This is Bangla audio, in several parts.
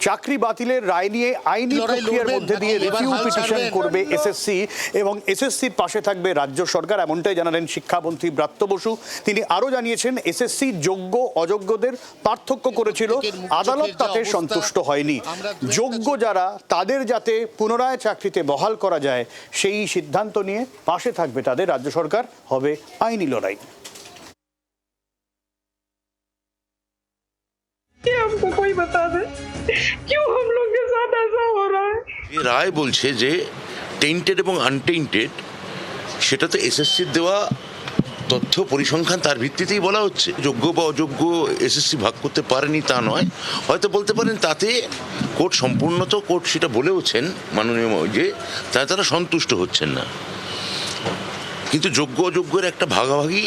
চাকরি বাতিলের রায় নিয়ে আইনি লড়াই প্রক্রিয়ার লড়বেন মধ্যে দিয়ে নাকি এবার রিভিউ হাল পিটিশন ছাড়বেন? করবে এসএসসি এবং এসএসসির পাশে থাকবে রাজ্য সরকার এমনটাই জানালেন শিক্ষামন্ত্রী ব্রাত্য বসু তিনি আরও জানিয়েছেন এসএসসি যোগ্য অযোগ্যদের পার্থক্য করেছিল প্রত্যেকের মুখ চোখের আদালত যা তাতে অবস্থা, সন্তুষ্ট হয়নি আমরা দু একটা যোগ্য যারা তাদের যাতে পুনরায় চাকরিতে বহাল করা যায় সেই সিদ্ধান্ত নিয়ে পাশে থাকবে তাদের রাজ্য সরকার হবে আইনি লড়াই कि हमको कोई बता दे রায় বলছে যে টেন্টেড এবং আনটেন্টেড সেটা তো এসএসসির দেওয়া তথ্য পরিসংখ্যান তার ভিত্তিতেই বলা হচ্ছে। যোগ্য বা অযোগ্য এসএসসি ভাগ করতে পারেনি তা নয়। হয়তো বলতে পারেন তাতে কোর্ট সম্পূর্ণ তো কোর্ট সেটা বলেওছেন, মাননীয় যে তাই তারা সন্তুষ্ট হচ্ছেন না। কিন্তু যোগ্য অযোগ্যের একটা ভাগাভাগি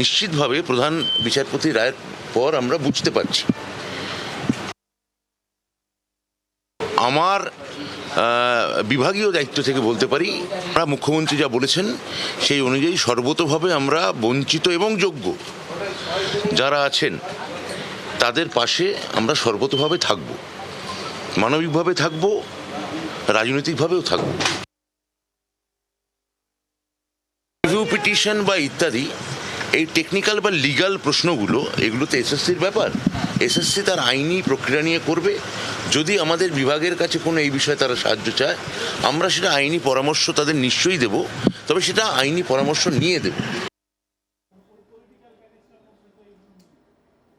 নিশ্চিতভাবে প্রধান বিচারপতি রায়ের পর আমরা বুঝতে পারছি। আমার বিভাগীয় দায়িত্ব থেকে বলতে পারি, আমরা মুখ্যমন্ত্রী যা বলেছেন, সেই অনুযায়ী সর্বতভাবে আমরা বঞ্চিত এবং যোগ্য। যারা আছেন, তাদের পাশে আমরা সর্বতভাবে থাকব। মানবিকভাবে থাকব, রাজনৈতিকভাবেও থাকব। পিটিশন বা ইত্যাদি এই টেকনিক্যাল বা লিগাল প্রশ্নগুলো এগুলো তো এসএসসির ব্যাপার। এসএসসি তার আইনি প্রক্রিয়া নিয়ে করবে। যদি আমাদের বিভাগের কাছে কোনো এই বিষয়ে তারা সাহায্য চায়, আমরা সেটা আইনি পরামর্শ তাদের নিশ্চয়ই দেব। তবে সেটা আইনি পরামর্শ নিয়ে দেব।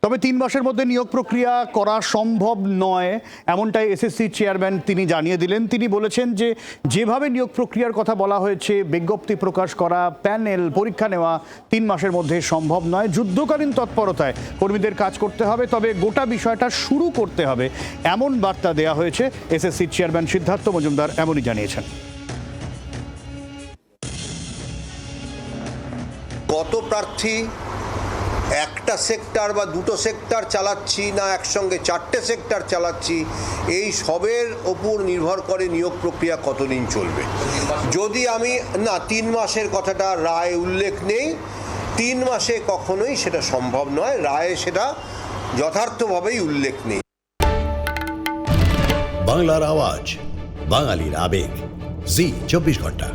তবে তিন মাসের মধ্যে নিয়োগ প্রক্রিয়া করা সম্ভব নয়, এমনটাই এসএসসি চেয়ারম্যান তিনি জানিয়ে দিলেন। তিনি বলেছেন যে, যেভাবে নিয়োগ প্রক্রিয়ার কথা বলা হয়েছে, বিজ্ঞপ্তি প্রকাশ করা, প্যানেল পরীক্ষা নেওয়া তিন মাসের মধ্যে সম্ভব নয়। যুদ্ধকালীন তৎপরতায় কর্মীদের কাজ করতে হবে, তবে গোটা বিষয়টা শুরু করতে হবে, এমন বার্তা দেয়া হয়েছে এসএসসি চেয়ারম্যান সিদ্ধার্থ মজুমদার, এমনই জানিয়েছেন। কত প্রার্থী একটা সেক্টর বা দুটো সেক্টর চালাচ্ছি না একসঙ্গে চারটে সেক্টর চালাচ্ছি, এই সবের ওপর নির্ভর করে নিয়োগ প্রক্রিয়া কতদিন চলবে। যদি আমি, না, তিন মাসের কথাটা রায় উল্লেখ নেই, তিন মাসে কখনোই সেটা সম্ভব নয়, রায়ে সেটা যথার্থভাবেই উল্লেখ নেই। বাংলার আওয়াজ, বাঙালির আবেগ, জি, চব্বিশ ঘণ্টা।